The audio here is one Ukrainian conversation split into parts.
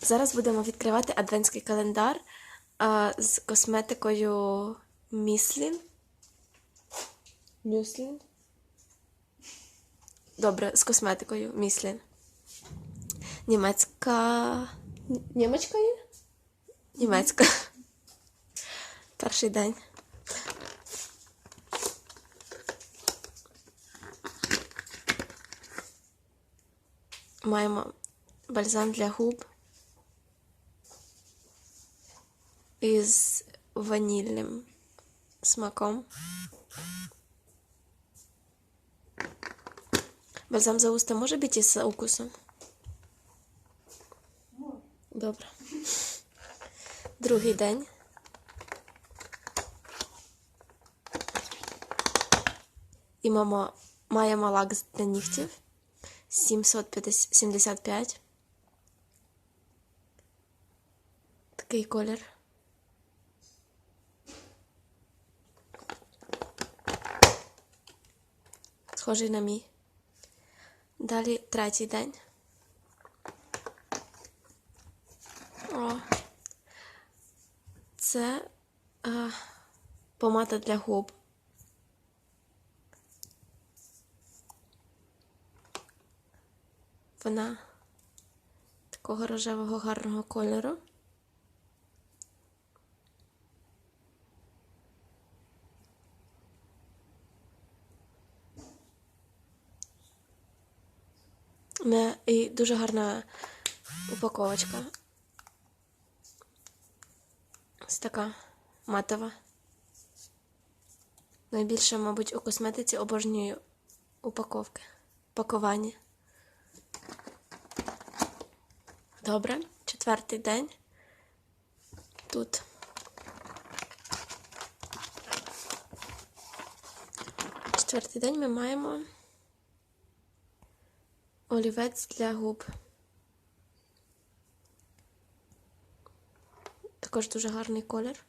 Зараз будемо відкривати адвентський календар а, з косметикою Міслін. Мюслін. Добре, з косметикою Міслін. Німецька. Німечка є? Німецька. Перший день. Маємо бальзам для губ із ванільним смаком. Бальзам за уста може бути із укусом? Добре. Другий день. І мама маємо лак для нігтів 775. Такий колір. Схожий на мій. Далі третій день. О. Це е, помада для губ. Вона такого рожевого гарного кольору. Не, і дуже гарна упаковочка. Ось така матова. Найбільше, мабуть, у косметиці обожнюю упаковки. Пакування. Добре, четвертий день. Тут. Четвертий день ми маємо олівець для губ. Також дуже гарний колір.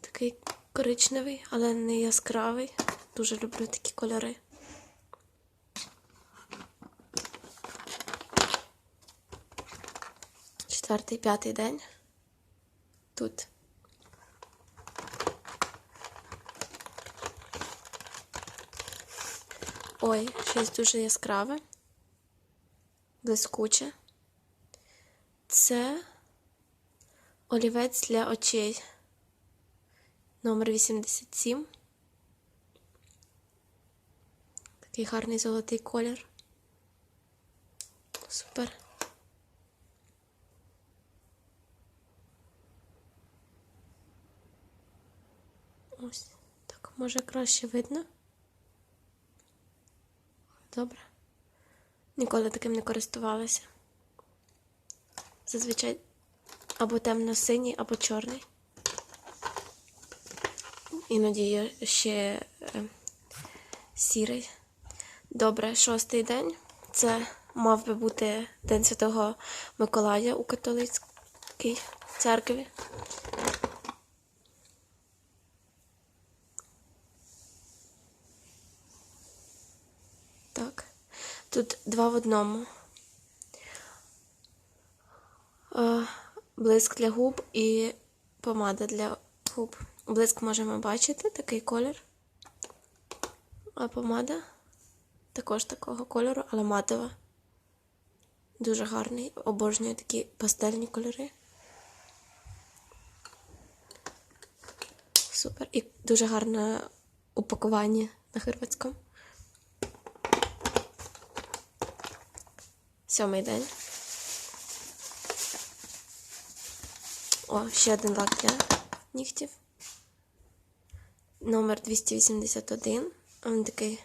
Такий коричневий, але не яскравий. Дуже люблю такі кольори. Четвертий, п'ятий день. Тут. Ой, щось дуже яскраве, блискуче. Це олівець для очей. Номер 87. Такий гарний золотий колір. Супер. Ось так, може краще видно. Добре. Ніколи таким не користувалася. Зазвичай або темно-синій, або чорний. Іноді є ще е, сірий. Добре, шостий день. Це мав би бути День Святого Миколая у католицькій церкві. Так. Тут два в одному. Е, Блиск для губ і помада для губ. Блиск можемо бачити, такий колір. А помада також такого кольору, але матова. Дуже гарний. Обожнюю такі пастельні кольори. Супер. І дуже гарне упакування на хорватському. Сьомий день. О, ще один лак для нігтів. Номер 281. Він такий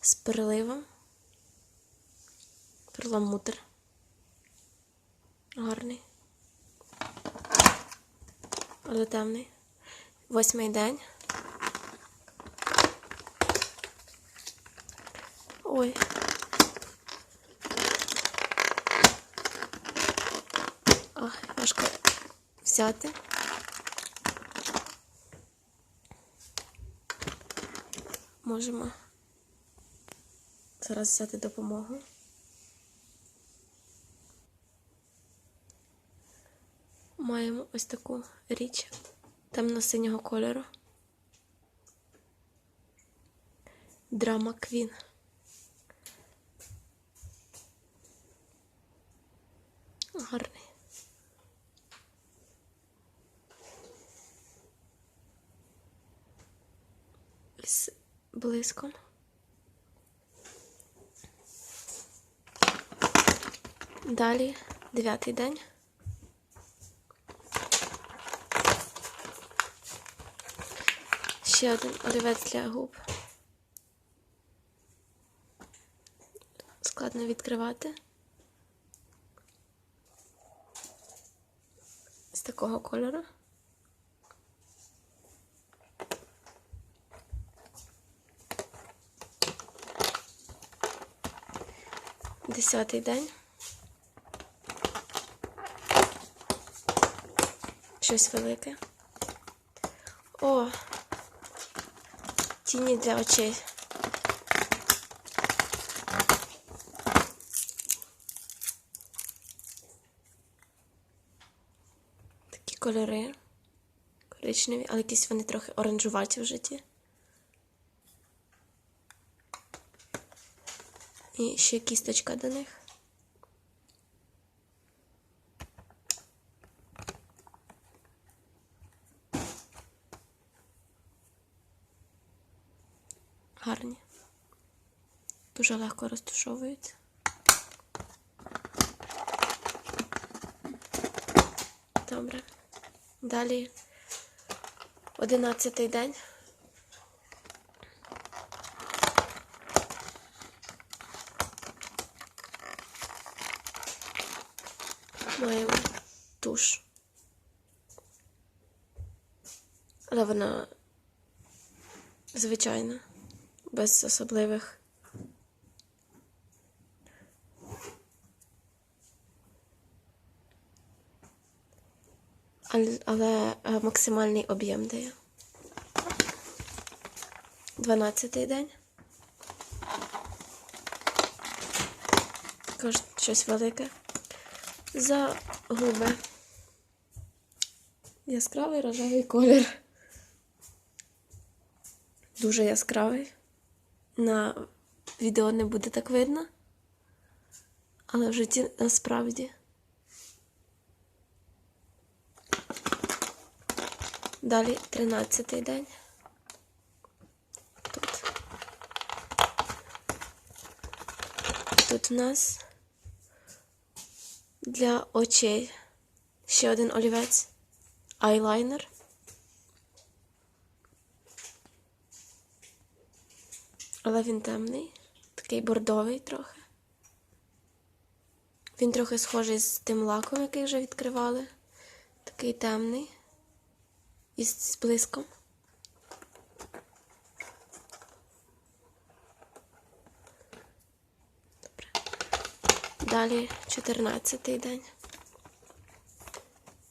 з переливом. Перламутр. Гарний. Але темний. Восьмий день. Ой. Важко взяти. Можемо зараз взяти допомогу. Маємо ось таку річ темно-синього кольору. Драма Квін. Гарний. З блиском. Далі дев'ятий день. Ще один олівець для губ. Складно відкривати. З такого кольору. Десятий день. Щось велике. О! Тіні для очей. Такі кольори. Коричневі, але якісь вони трохи оранжуваті в житті. І ще кісточка до них. Гарні. Дуже легко розташовуються. Добре. Далі одинадцятий день. Маємо туш. Але вона звичайна, без особливих. Але, але максимальний об'єм дає. Дванадцятий день. Також щось велике. За губи. Яскравий рожевий колір. Дуже яскравий. На відео не буде так видно. Але в житті насправді. Далі 13-й день. Тут. Тут в нас для очей ще один олівець. Айлайнер. Але він темний, такий бордовий трохи. Він трохи схожий з тим лаком, який вже відкривали. Такий темний із блиском. Далі 14-й день.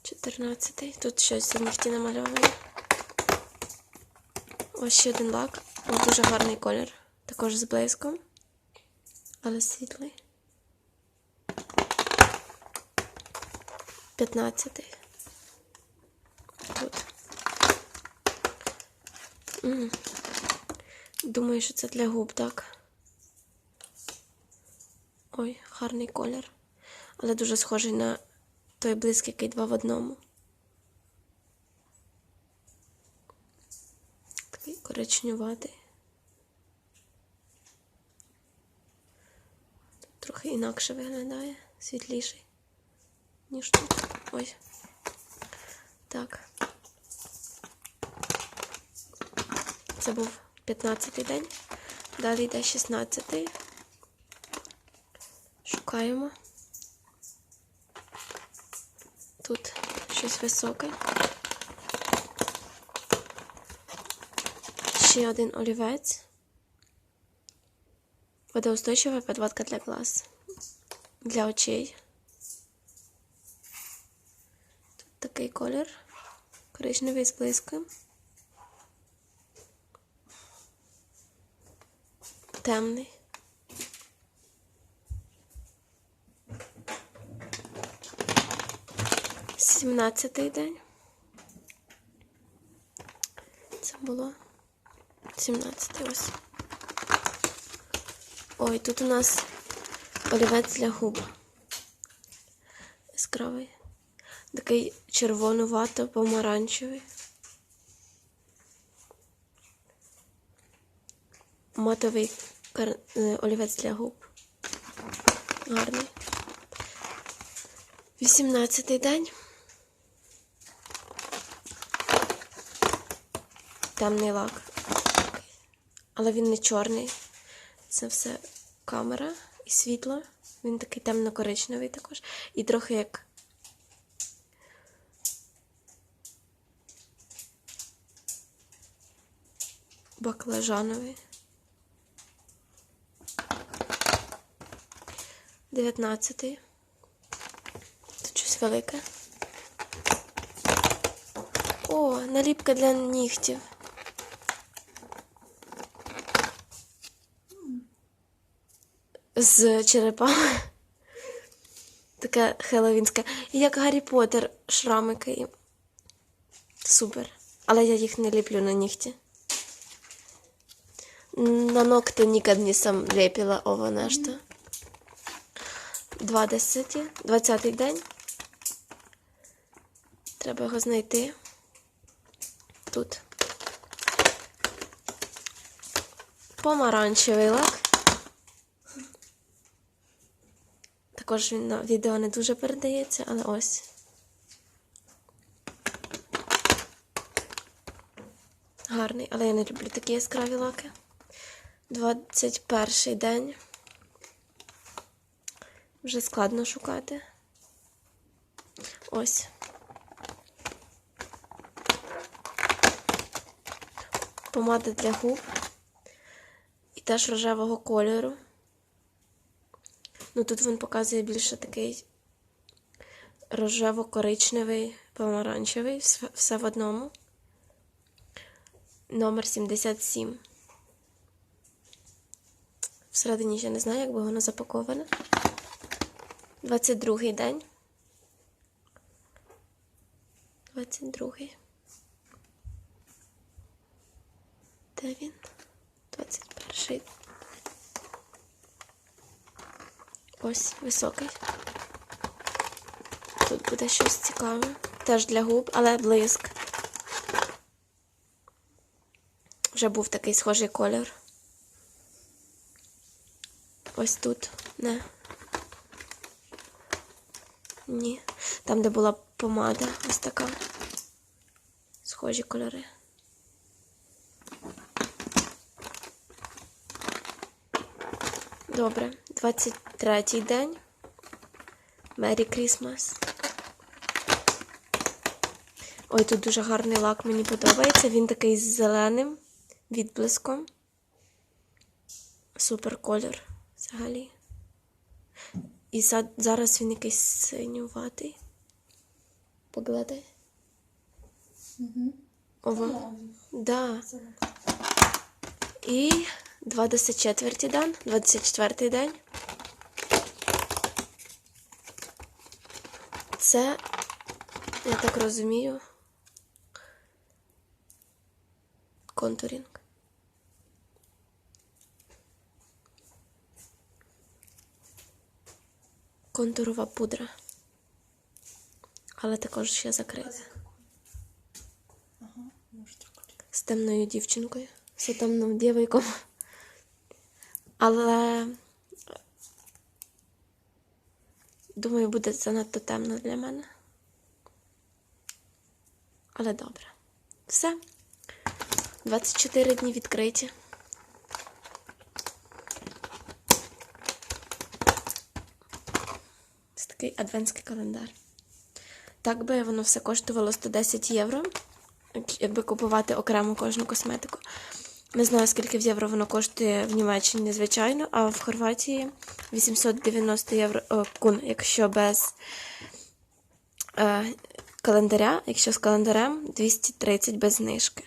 14-й. Тут щось нігті намальовані. Ось ще один лак. Ось дуже гарний колір. Також з блиском, але світлий. 15. Тут. Думаю, що це для губ, так? Ой, гарний колір. Але дуже схожий на той блиск, який два в одному. Такий коричневатий. Тут трохи інакше виглядає, світліший, ніж тут. Ой. Так. Це був 15-й день. Далі йде 16-й. Шукаємо. Тут щось високе. Ще один олівець. Водоустойчива підводка для глаз. Для очей. Тут такий колір. Коричневий з. Темний. 17 день. Це було 17 ось. Ой, тут у нас олівець для губ. Яскравий. Такий червонувато помаранчевий. Матовий кар... е, олівець для губ. Гарний. 18 день. Темний лак. Але він не чорний. Це все камера і світло. Він такий темно-коричневий також. І трохи як. Баклажановий. 19. Тут щось велике. О, наліпка для нігтів. З черепами. Таке хеллоуінське. І як Гаррі Поттер шрамики. Супер. Але я їх не ліплю на нігті. На ногти ніколи не сам лепила ово нешто. 20, 20 день. Треба його знайти. Тут. Помаранчевий лак. Також він на відео не дуже передається, але ось. Гарний, але я не люблю такі яскраві лаки. 21 день. Вже складно шукати. Ось. Помада для губ. І теж рожевого кольору. Ну тут він показує більше такий рожево-коричневий, помаранчевий, все- в одному. Номер 77. Всередині ще не знаю, як би воно запаковане. 22-й день. 22-й. Де він? 21. Ось високий. Тут буде щось цікаве. Теж для губ, але блиск. Вже був такий схожий колір. Ось тут. Не. Ні. Там, де була помада, ось така. Схожі кольори. Добре. 23-й день. Мері Крісмас. Ой, тут дуже гарний лак, мені подобається. Він такий з зеленим відблиском. Супер колір взагалі. І за- зараз він якийсь синюватий. Поглядай. Угу. Ова. Да. І 24 день. 24 день. Це, я так розумію, контурінг. Контурова пудра. Але також ще закрита. Ага, з темною дівчинкою, з темним дівайком. Але думаю, буде занадто темно для мене. Але добре. Все. 24 дні відкриті. Це такий адвентський календар. Так би воно все коштувало 110 євро, якби купувати окремо кожну косметику. Не знаю, скільки в євро воно коштує в Німеччині, звичайно, а в Хорватії 890 євро о, кун, якщо без е, календаря, якщо з календарем 230 без знижки.